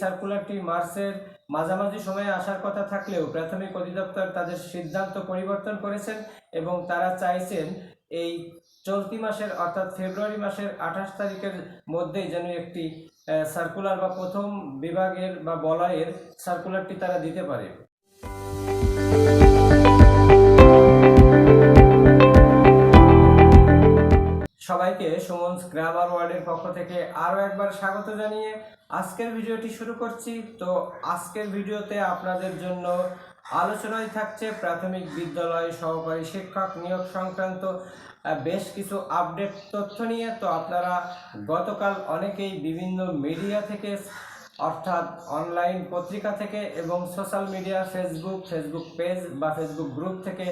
সার্কুলারটি মার্চের মাঝামাঝি সময়ে আসার কথা থাকলেও প্রাথমিক অধিদপ্তর তাদের সিদ্ধান্ত পরিবর্তন করেছেন এবং তারা চাইছেন এই চলতি মাসের অর্থাৎ ফেব্রুয়ারি মাসের আঠাশ তারিখের মধ্যেই যেন একটি সার্কুলার বা প্রথম বিভাগের বা বলয়ের সার্কুলারটি তারা দিতে পারে। সবাইকে সুমনস গ্রামার ওয়ার্ডের পক্ষ থেকে আরও একবার স্বাগত জানিয়ে আজকের ভিডিওটি শুরু করছি। তো আজকের ভিডিওতে আপনাদের জন্য আলোচনায় থাকছে প্রাথমিক বিদ্যালয় সহকারী শিক্ষক নিয়োগ সংক্রান্ত বেশ কিছু আপডেট তথ্য নিয়ে। তো আপনারা গতকাল অনেকেই বিভিন্ন মিডিয়া থেকে অর্থাৎ অনলাইন পত্রিকা থেকে এবং social media Facebook Facebook page বা ফেসবুক গ্রুপ থেকে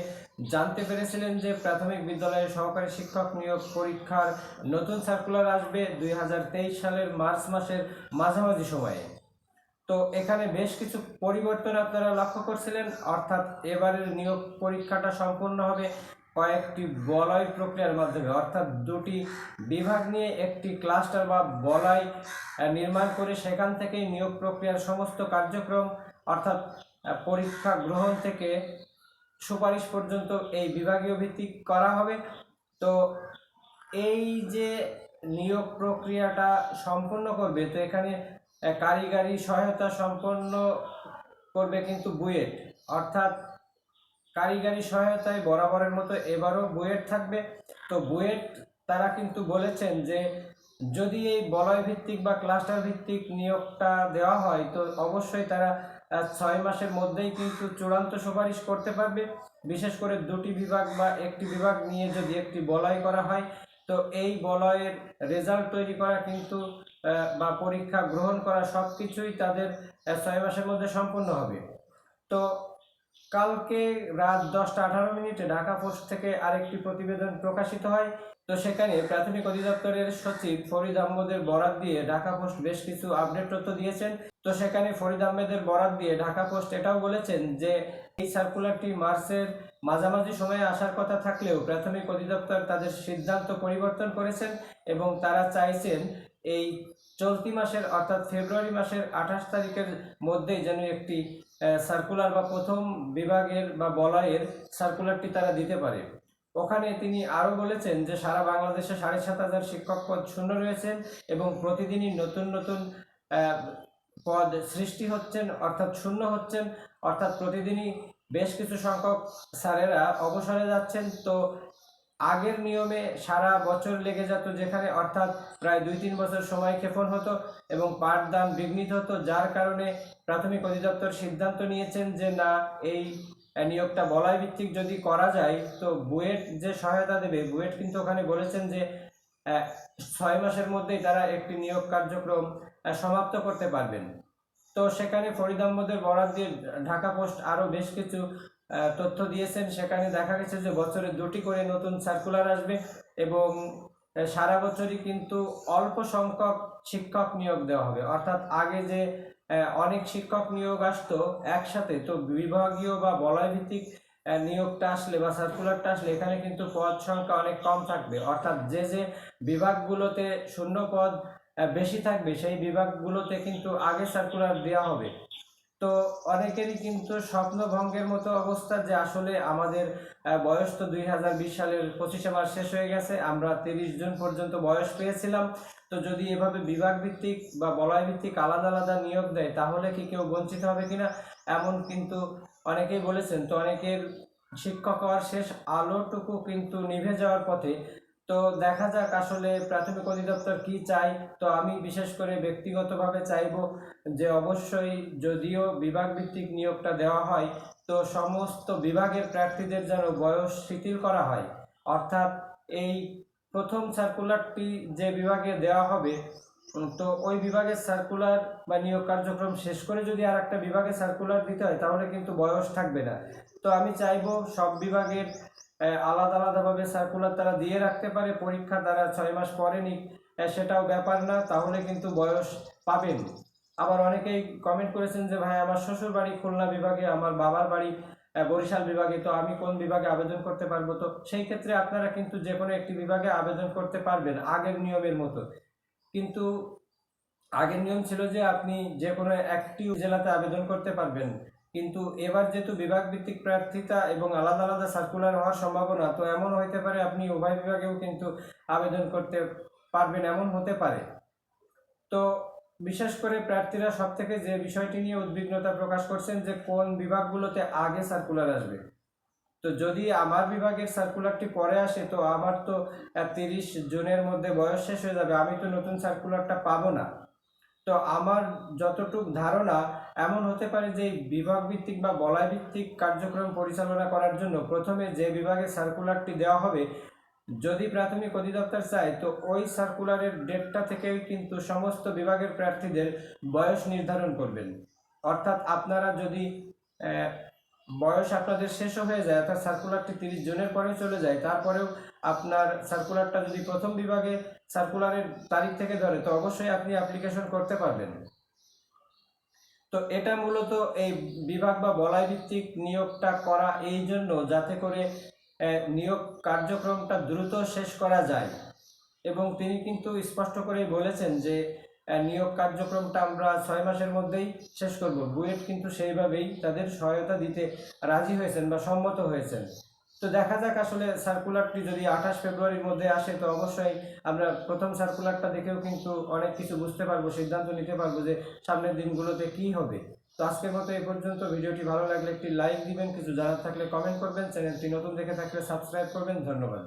জানতে পেরেছিলেন যে প্রাথমিক বিদ্যালয়ে সহকারী শিক্ষক নিয়োগ পরীক্ষার নতুন সার্কুলার আসবে দুই হাজার তেইশ সালের মার্চ মাসের মাঝামাঝি সময়ে। তো এখানে বেশ কিছু পরিবর্তন আপনারা লক্ষ্য করছিলেন, অর্থাৎ এবারের নিয়োগ পরীক্ষাটা সম্পূর্ণ হবে কয়েকটি বলয় প্রক্রিয়ার মাধ্যমে, অর্থাৎ দুটি বিভাগ নিয়ে একটি ক্লাস্টার বা বলয় নির্মাণ করে সেখান থেকেই নিয়োগ প্রক্রিয়ার সমস্ত কার্যক্রম, অর্থাৎ পরীক্ষা গ্রহণ থেকে সুপারিশ পর্যন্ত এই বিভাগীয় ভিত্তিক করা হবে। তো এই যে নিয়োগ প্রক্রিয়াটা সম্পূর্ণ করবে, তো এখানে কারিগরি সহায়তা সম্পন্ন করবে কিন্তু বুয়েট, অর্থাৎ কারিগরি সহায়তায় বরাবরের মতো এবারও বুয়েট থাকবে। তো বুয়েট, তারা কিন্তু বলেছেন যে, যদি এই বলয় ভিত্তিক বা ক্লাস্টার ভিত্তিক নিয়োগটা দেওয়া হয়, তো অবশ্যই তারা ছয় মাসের মধ্যেই কিন্তু চূড়ান্ত সুপারিশ করতে পারবে। বিশেষ করে দুটি বিভাগ বা একটি বিভাগ নিয়ে যদি একটি বলয় করা হয়, তো এই বলয়ের রেজাল্ট তৈরি করা কিন্তু বা পরীক্ষা গ্রহণ করা সব কিছুই তাদের ছয় মাসের মধ্যে সম্পূর্ণ হবে। তো কালকে রাত দশটা আঠারো মিনিটে ঢাকা পোস্ট থেকে আরেকটি প্রতিবেদন প্রকাশিত হয়। তো সেখানে প্রাথমিক অধিদপ্তরের সচিব ফরিদ আহমদের বরাত দিয়ে ঢাকা পোস্ট বেশ কিছু আপডেট তথ্য দিয়েছেন। তো সেখানে ফরিদ আহমেদের বরাত দিয়ে ঢাকা পোস্ট এটাও বলেছেন যে, এই সার্কুলারটি মার্চের মাঝামাঝি সময়ে আসার কথা থাকলেও প্রাথমিক অধিদপ্তর তাদের সিদ্ধান্ত পরিবর্তন করেছেন এবং তারা চাইছেন এই চলতি মাসের অর্থাৎ ফেব্রুয়ারি মাসের আঠাশ তারিখের মধ্যেই যেন একটি সার্কুলার বা প্রথম বিভাগের বা বলয়ের সার্কুলারটি তারা দিতে পারে। ওখানে তিনি আরও বলেছেন যে সারা বাংলাদেশে সাড়ে সাত হাজার শিক্ষক পদ শূন্য রয়েছেন এবং প্রতিদিনই নতুন নতুন পদ সৃষ্টি হচ্ছেন, অর্থাৎ শূন্য হচ্ছেন, অর্থাৎ প্রতিদিনই বেশ কিছু সংখ্যক স্যারেরা অবসরে যাচ্ছেন। তো আগের নিয়মে সারা বছর লেগে যেত যেখানে অর্থাৎ প্রায় দুই তিন বছর সময় ক্ষেপণ হতো এবং পাঠদান বিঘ্নিত হতো, যার কারণে প্রাথমিক অধিদপ্তর সিদ্ধান্ত নিয়েছেন যে না, এই নিয়োগটা বলয় ভিত্তিক যদি করা যায়, তো বুয়েট যে সহায়তা দেবে, বুয়েট কিন্তু ওখানে বলেছেন যে ছয় মাসের মধ্যেই তারা একটি নিয়োগ কার্যক্রম সমাপ্ত করতে পারবেন। তো সেখানে ফরিদ আহমদের বরাদ দিয়ে ঢাকা পোস্ট আরও বেশ কিছু তথ্য দিয়েছেন। সেখানে দেখা গেছে যে বছরে দুটি করে নতুন সার্কুলার আসবে এবং সারা বছরই কিন্তু অল্প সংখ্যক শিক্ষক নিয়োগ দেওয়া হবে। অর্থাৎ আগে যে অনেক শিক্ষক নিয়োগ আসতো একসাথে, তো বিভাগীয় বা বলয় ভিত্তিক নিয়োগটা আসলে বা সার্কুলারটা আসলে এখানে কিন্তু পদ সংখ্যা অনেক কম থাকবে। অর্থাৎ যে যে বিভাগগুলোতে শূন্য পদ বেশি থাকবে, সেই বিভাগগুলোতে কিন্তু আগে সার্কুলার দেওয়া হবে। তো অনেকেরই কিন্তু স্বপ্নভঙ্গের মতো অবস্থা যে আসলে আমাদের বয়স তো দুই হাজার বিশ সালের পঁচিশে মাস শেষ হয়ে গেছে, আমরা তিরিশ জন পর্যন্ত বয়স পেয়েছিলাম। তো যদি এভাবে বিভাগ ভিত্তিক বা বলয় ভিত্তিক আলাদা আলাদা নিয়োগ দেয়, তাহলে কি কেউ বঞ্চিত হবে কিনা? এমন কিন্তু অনেকেই বলেছেন। তো অনেকের শিক্ষক হওয়ার শেষ আলোটুকু কিন্তু নিভে যাওয়ার পথে তো দেখা যাক আসলে প্রাথমিক অধিদপ্তর কি চাই তো আমি বিশেষ করে ব্যক্তিগতভাবে চাইব যে অবশ্যই যদিও বিভাগ ভিত্তিক নিয়োগটা দেওয়া হয়, তো সমস্ত বিভাগের প্রার্থীদের যেন বয়স শিথিল করা হয়। অর্থাৎ এই প্রথম সার্কুলারটি যে বিভাগে দেওয়া হবে, তো ওই বিভাগের সার্কুলার বা নিয়োগ কার্যক্রম শেষ করে যদি আর একটা বিভাগে সার্কুলার দিতে হয়, তাহলে কিন্তু বয়স থাকবে না। তো আমি চাইব সব বিভাগের আলাদা আলাদাভাবে সার্কুলার তারা দিয়ে রাখতে পারে, পরীক্ষা তারা ছয় মাস পরে নিক সেটাও ব্যাপার না, তাহলে কিন্তু বয়স পাবেন। আবার অনেকেই কমেন্ট করেছেন যে, ভাই, আমার শ্বশুর বাড়ি খুলনা বিভাগে, আমার বাবার বাড়ি বরিশাল বিভাগে, তো আমি কোন বিভাগে আবেদন করতে পারব? তো সেই ক্ষেত্রে আপনারা কিন্তু যে কোনো একটি বিভাগে আবেদন করতে পারবেন, আগের নিয়মের মতো। কিন্তু আগের নিয়ম ছিল যে, আপনি যে কোনো একটি জেলাতে আবেদন করতে পারবেন। কিন্তু এবার যেহেতু বিভাগ ভিত্তিক প্রার্থিতা এবং আলাদা আলাদা সার্কুলার হওয়ার সম্ভাবনা, তো এমন হইতে পারে আপনি উভয় বিভাগেও কিন্তু আবেদন করতে পারবেন, এমন হতে পারে। তো বিশেষ করে প্রার্থীরা সব থেকে যে বিষয়টি নিয়ে উদ্বিগ্নতা প্রকাশ করছেন যে কোন বিভাগগুলোতে আগে সার্কুলার আসবে। তো যদি আমার বিভাগের সার্কুলারটি পরে আসে, তো আমার তো তিরিশ জুনের মধ্যে বয়স শেষ হয়ে যাবে, আমি তো নতুন সার্কুলারটা পাবো না। তো আমার যতটুক ধারণা এমন হতে পারে যে বিভাগ ভিত্তিক বা বলয় ভিত্তিক কার্যক্রম পরিচালনা করার জন্য প্রথমে যে বিভাগে সার্কুলারটি দেওয়া হবে, যদি প্রাথমিক অধিদপ্তর চায়, তো ওই সার্কুলারের ডেটটা থেকেই কিন্তু সমস্ত বিভাগের প্রার্থীদের বয়স নির্ধারণ করবেন। অর্থাৎ আপনারা যদি বয়স আপনাদের শেষও হয়ে যায়, অর্থাৎ সার্কুলারটি তিরিশ জনের পরে চলে যায়, তারপরেও আপনার সার্কুলারটা যদি প্রথম বিভাগে সার্কুলারের তারিখ থেকে ধরে, তো অবশ্যই আপনি অ্যাপ্লিকেশন করতে পারবেন। তো এটা মূলত এই বিভাগ বা বলয় ভিত্তিক নিয়োগটা করা এই জন্য যাতে করে নিয়োগ কার্যক্রমটা দ্রুত শেষ করা যায়। এবং তিনি কিন্তু স্পষ্ট করেই বলেছেন যে নিয়োগ কার্যক্রমটা আমরা ছয় মাসের মধ্যেই শেষ করব। বুয়েট কিন্তু সেইভাবেই তাদের সহায়তা দিতে রাজি হয়েছেন বা সম্মত হয়েছেন। তো দেখা যাক আসলে সার্কুলারটি যদি আঠাশ ফেব্রুয়ারির মধ্যে আসে, তো অবশ্যই আমরা প্রথম সার্কুলারটা দেখেও কিন্তু অনেক কিছু বুঝতে পারব, সিদ্ধান্ত নিতে পারব যে সামনের দিনগুলোতে কি হবে। তো আজকের মতো এই পর্যন্ত। ভিডিওটি ভালো লাগলে একটি লাইক দিবেন, কিছু জানার থাকলে কমেন্ট করবেন, চ্যানেলটি নতুন দেখে থাকলে সাবস্ক্রাইব করবেন। ধন্যবাদ।